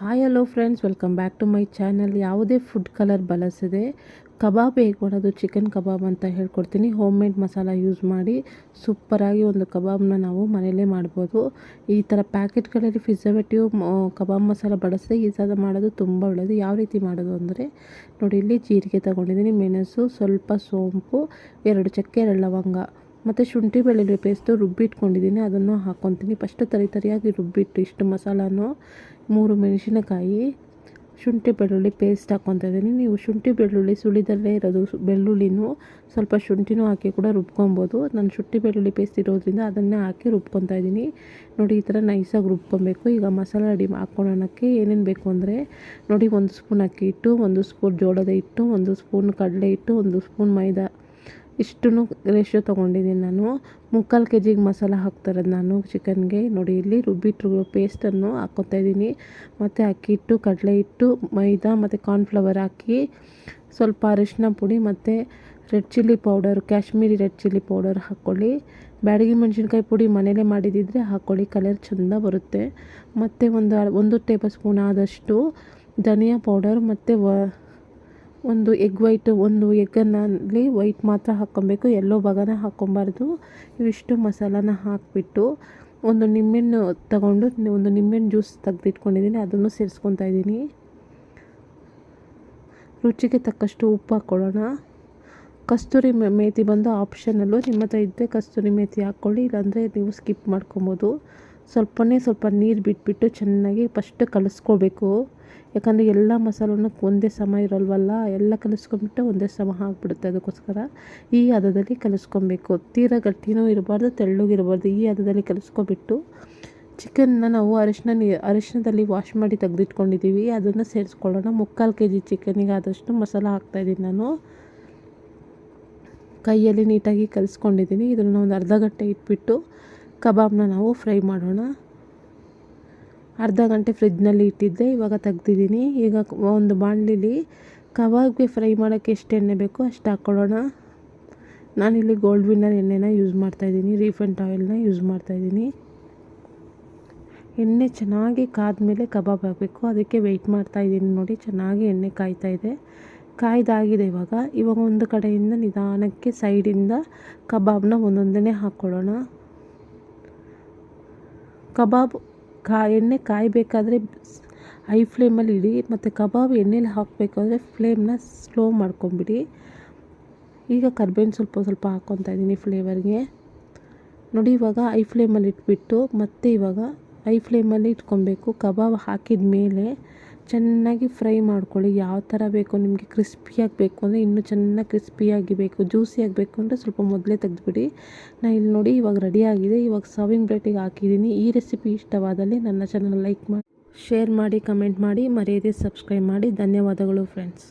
Hi hello friends welcome back to my channel ಯಾವುದೇ food colour ಬಳಸದೆ kebab ಹೇಗೆ ಮಾಡೋದು? ಚಿಕನ್ ಕಬಾಬ್ ಅಂತ ಹೇಳ್ಕೊಡ್ತೀನಿ. ಹೋಮ್ ಮೇಡ್ ಮಸಾಲ ಯೂಸ್ ಮಾಡಿ ಸೂಪರಾಗಿ ಒಂದು ಕಬಾಬ್ನ ನಾವು ಮನೆಯಲ್ಲೇ ಮಾಡ್ಬೋದು. ಈ ಥರ ಪ್ಯಾಕೆಟ್ಗಳಲ್ಲಿ ಫಿಸವೆಟಿವ್ ಕಬಾಬ್ ಮಸಾಲ ಬಳಸದೆ ಈ ಥರ ಮಾಡೋದು ತುಂಬ ಒಳ್ಳೆಯದು ಯಾವ ರೀತಿ ಮಾಡೋದು ಅಂದರೆ, ನೋಡಿ ಇಲ್ಲಿ ಜೀರಿಗೆ ತಗೊಂಡಿದ್ದೀನಿ. ಮೆಣಸು, ಸ್ವಲ್ಪ ಸೋಂಪು, ಎರಡು ಚಕ್ಕೆ, ಎರಡು ಲವಂಗ. ಮತ್ತು ಶುಂಠಿ ಬೆಳ್ಳುಳ್ಳಿ ಪೇಸ್ಟು ರುಬ್ಬಿಟ್ಕೊಂಡಿದ್ದೀನಿ ಅದನ್ನು ಹಾಕ್ಕೊತೀನಿ. ಫಸ್ಟು ತರಿ ತರಿಯಾಗಿ ರುಬ್ಬಿಟ್ಟು ಇಷ್ಟು ಮಸಾಲಾನು ಮೂರು ಮೆಣಸಿನಕಾಯಿ, ಶುಂಠಿ ಬೆಳ್ಳುಳ್ಳಿ ಪೇಸ್ಟ್ ಹಾಕ್ಕೊತಾ ಇದ್ದೀನಿ. ನೀವು ಶುಂಠಿ ಬೆಳ್ಳುಳ್ಳಿ ಸುಳಿದಲ್ಲೇ ಇರೋದು ಬೆಳ್ಳುಳ್ಳಿನೂ ಸ್ವಲ್ಪ ಶುಂಠಿನೂ ಹಾಕಿ ಕೂಡ ರುಬ್ಕೊಬೋದು. ನಾನು ಶುಂಠಿ ಬೆಳ್ಳುಳ್ಳಿ ಪೇಸ್ಟ್ ಇರೋದ್ರಿಂದ ಅದನ್ನೇ ಹಾಕಿ ರುಬ್ಕೊತಾ ಇದ್ದೀನಿ. ನೋಡಿ, ಈ ಥರ ನೈಸಾಗಿ ರುಬ್ಕೊಬೇಕು. ಈಗ ಮಸಾಲ ರೆಡಿ ಹಾಕ್ಕೊಳ್ಳೋಣಕ್ಕೆ ಏನೇನು ಬೇಕು ಅಂದರೆ, ನೋಡಿ, ಒಂದು ಸ್ಪೂನ್ ಅಕ್ಕಿ ಇಟ್ಟು, ಒಂದು ಸ್ಪೂನ್ ಜೋಳದ ಹಿಟ್ಟು, ಒಂದು ಸ್ಪೂನ್ ಕಡಲೆ ಹಿಟ್ಟು, ಒಂದು ಸ್ಪೂನ್ ಮೈದಾ ಇಷ್ಟನ್ನು ರೇಷ್ಯೋ ತೊಗೊಂಡಿದ್ದೀನಿ ನಾನು. ಮುಕ್ಕಾಲು ಕೆ ಜಿಗೆ ಮಸಾಲ ಹಾಕ್ತಾರದು ನಾನು ಚಿಕನ್ಗೆ. ನೋಡಿ, ಇಲ್ಲಿ ರುಬ್ಬಿಟ್ಟು ಪೇಸ್ಟನ್ನು ಹಾಕ್ಕೊತಾ ಇದ್ದೀನಿ. ಮತ್ತು ಅಕ್ಕಿ ಹಿಟ್ಟು, ಕಡಲೆ ಹಿಟ್ಟು, ಮೈದಾ ಮತ್ತು ಕಾರ್ನ್ಫ್ಲವರ್ ಹಾಕಿ ಸ್ವಲ್ಪ ಅರಿಶಿನ ಪುಡಿ ಮತ್ತು red chilli powder, Kashmiri red chilli powder ಹಾಕ್ಕೊಳ್ಳಿ. ಬ್ಯಾಡಗಿ ಮೆಣಸಿನ್ಕಾಯಿ ಪುಡಿ ಮನೇಲೇ ಮಾಡಿದ್ದಿದ್ರೆ ಹಾಕ್ಕೊಳ್ಳಿ, ಕಲರ್ ಚೆಂದ ಬರುತ್ತೆ. ಮತ್ತು ಒಂದು ಒಂದು ಟೇಬಲ್ ಸ್ಪೂನ್ ಆದಷ್ಟು ಧನಿಯಾ ಪೌಡರ್ ಮತ್ತು ವ ಒಂದು ಎಗ್ ವೈಟ್ ಒಂದು ಎಗ್ಗನ್ನಲ್ಲಿ ವೈಟ್ ಮಾತ್ರ ಹಾಕ್ಕೊಬೇಕು. ಎಲ್ಲೋ ಭಾಗನ ಹಾಕ್ಕೊಬಾರ್ದು. ಇವಿಷ್ಟು ಮಸಾಲಾನ ಹಾಕಿಬಿಟ್ಟು ಒಂದು ನಿಂಬೆಹಣ್ಣು ತಗೊಂಡು ಒಂದು ನಿಂಬೆಹಣ್ಣು ಜ್ಯೂಸ್ ತೆಗೆದಿಟ್ಕೊಂಡಿದ್ದೀನಿ. ಅದನ್ನು ಸೇರಿಸ್ಕೊತಾ ಇದ್ದೀನಿ. ರುಚಿಗೆ ತಕ್ಕಷ್ಟು ಉಪ್ಪು ಹಾಕ್ಕೊಳ್ಳೋಣ. ಕಸ್ತೂರಿ ಮೇತಿ ಬಂದು ಆಪ್ಷನಲ್ಲು ನಿಮ್ಮ ಹತ್ರ ಇದ್ದರೆ ಕಸ್ತೂರಿ ಮೇತಿ ಹಾಕ್ಕೊಳ್ಳಿ. ಇಲ್ಲಾಂದರೆ ನೀವು ಸ್ಕಿಪ್ ಮಾಡ್ಕೊಬೋದು. ಸ್ವಲ್ಪನೇ ಸ್ವಲ್ಪ ನೀರು ಬಿಟ್ಬಿಟ್ಟು ಚೆನ್ನಾಗಿ ಫಸ್ಟ್ ಕಲಿಸ್ಕೋಬೇಕು. ಯಾಕಂದರೆ ಎಲ್ಲ ಮಸಾಲೂ ಒಂದೇ ಸಮ ಇರಲ್ವಲ್ಲ, ಎಲ್ಲ ಕಲಿಸ್ಕೊಂಬಿಟ್ಟು ಒಂದೇ ಸಮ ಆಗಿಬಿಡುತ್ತೆ ಅದಕ್ಕೋಸ್ಕರ. ಈ ಹದದಲ್ಲಿ ಕಲಿಸ್ಕೊಬೇಕು. ತೀರ ಗಟ್ಟಿನೂ ಇರಬಾರ್ದು ತೆಳ್ಳಗಿರಬಾರ್ದು ಈ ಹದದಲ್ಲಿ ಕಲಿಸ್ಕೊಬಿಟ್ಟು ಚಿಕನ್ನ ನಾವು ಅರಿಶಿನ ನೀ ಅರಿಶಿನದಲ್ಲಿ ವಾಶ್ ಮಾಡಿ ತೆಗೆದಿಟ್ಕೊಂಡಿದ್ದೀವಿ ಅದನ್ನು ಸೇರಿಸ್ಕೊಳ್ಳೋಣ. ಮುಕ್ಕಾಲು ಕೆ ಜಿ ಚಿಕನಿಗೆ ಆದಷ್ಟು ಮಸಾಲ ಹಾಕ್ತಾಯಿದ್ದೀನಿ ನಾನು. ಕೈಯಲ್ಲಿ ನೀಟಾಗಿ ಕಲಿಸ್ಕೊಂಡಿದ್ದೀನಿ ಇದನ್ನು ಒಂದು ಅರ್ಧ ಗಂಟೆ ಇಟ್ಬಿಟ್ಟು ಕಬಾಬ್ನ ನಾವು ಫ್ರೈ ಮಾಡೋಣ. ಅರ್ಧ ಗಂಟೆ ಫ್ರಿಜ್ನಲ್ಲಿ ಇಟ್ಟಿದ್ದೆ, ಇವಾಗ ತೆಗ್ದಿದ್ದೀನಿ. ಈಗ ಒಂದು ಬಾಣಲಿಲಿ ಕಬಾಬ್ಗೆ ಫ್ರೈ ಮಾಡೋಕ್ಕೆ ಎಷ್ಟು ಎಣ್ಣೆ ಬೇಕೋ ಅಷ್ಟು ಹಾಕ್ಕೊಳ್ಳೋಣ. ನಾನಿಲ್ಲಿ ಗೋಲ್ಡ್ ವಿನ್ನರ್ ಎಣ್ಣೆನ ಯೂಸ್ ಮಾಡ್ತಾಯಿದ್ದೀನಿ ರೀಫಂಡ್ ಆಯಿಲ್ನ ಯೂಸ್ ಮಾಡ್ತಾಯಿದ್ದೀನಿ ಎಣ್ಣೆ ಚೆನ್ನಾಗಿ ಕಾದ್ಮೇಲೆ ಕಬಾಬ್ ಹಾಕಬೇಕು. ಅದಕ್ಕೆ ವೆಯ್ಟ್ ಮಾಡ್ತಾಯಿದ್ದೀನಿ ನೋಡಿ, ಚೆನ್ನಾಗಿ ಎಣ್ಣೆ ಕಾಯ್ತಾ ಇದೆ. ಕಾಯ್ದಾಗಿದೆ ಇವಾಗ. ಇವಾಗ ಒಂದು ಕಡೆಯಿಂದ ನಿಧಾನಕ್ಕೆ ಸೈಡಿಂದ ಕಬಾಬ್ನ ಒಂದೊಂದೇ ಹಾಕ್ಕೊಳ್ಳೋಣ. ಕಬಾಬ್ ಕಾ, ಎಣ್ಣೆ ಕಾಯಬೇಕಾದ್ರೆ ಹೈ ಫ್ಲೇಮಲ್ಲಿ ಇಡಿ ಮತ್ತು ಕಬಾಬ್ ಎಣ್ಣೆಲಿ ಹಾಕಬೇಕಾದ್ರೆ ಫ್ಲೇಮ್ನ ಸ್ಲೋ ಮಾಡ್ಕೊಂಬಿಡಿ. ಈಗ ಕರ್ಬೇವಿನ ಸ್ವಲ್ಪ ಸ್ವಲ್ಪ ಹಾಕ್ಕೊತಾ ಇದ್ದೀನಿ ಫ್ಲೇವರ್ಗೆ. ನೋಡಿ ಇವಾಗ ಐ ಫ್ಲೇಮಲ್ಲಿ ಇಟ್ಬಿಟ್ಟು ಮತ್ತೆ ಇವಾಗ ಐ ಫ್ಲೇಮಲ್ಲಿ ಇಟ್ಕೊಬೇಕು. ಕಬಾಬ್ ಹಾಕಿದ ಮೇಲೆ ಚೆನ್ನಾಗಿ ಫ್ರೈ ಮಾಡ್ಕೊಳ್ಳಿ. ಯಾವ ಥರ ಬೇಕು, ನಿಮಗೆ ಕ್ರಿಸ್ಪಿಯಾಗಿ ಬೇಕು ಅಂದರೆ ಇನ್ನೂ ಚೆನ್ನಾಗಿ ಕ್ರಿಸ್ಪಿಯಾಗಿ ಬೇಕು ಜ್ಯೂಸಿಯಾಗಿ ಬೇಕು ಅಂದರೆ ಸ್ವಲ್ಪ ಮೊದಲೇ ತೆಗೆದುಬಿಡಿ. ನಾನು ಇಲ್ಲಿ ನೋಡಿ ಇವಾಗ ರೆಡಿಯಾಗಿದೆ ಇವಾಗ ಸರ್ವಿಂಗ್ ಪ್ಲೇಟಿಗೆ ಹಾಕಿದ್ದೀನಿ. ಈ ರೆಸಿಪಿ ಇಷ್ಟವಾದಲ್ಲಿ ನನ್ನ ಚಾನಲ್ ಲೈಕ್ ಮಾಡಿ ಶೇರ್ ಮಾಡಿ ಕಮೆಂಟ್ ಮಾಡಿ. ಮರೆಯದೆ ಸಬ್ಸ್ಕ್ರೈಬ್ ಮಾಡಿ. ಧನ್ಯವಾದಗಳು ಫ್ರೆಂಡ್ಸ್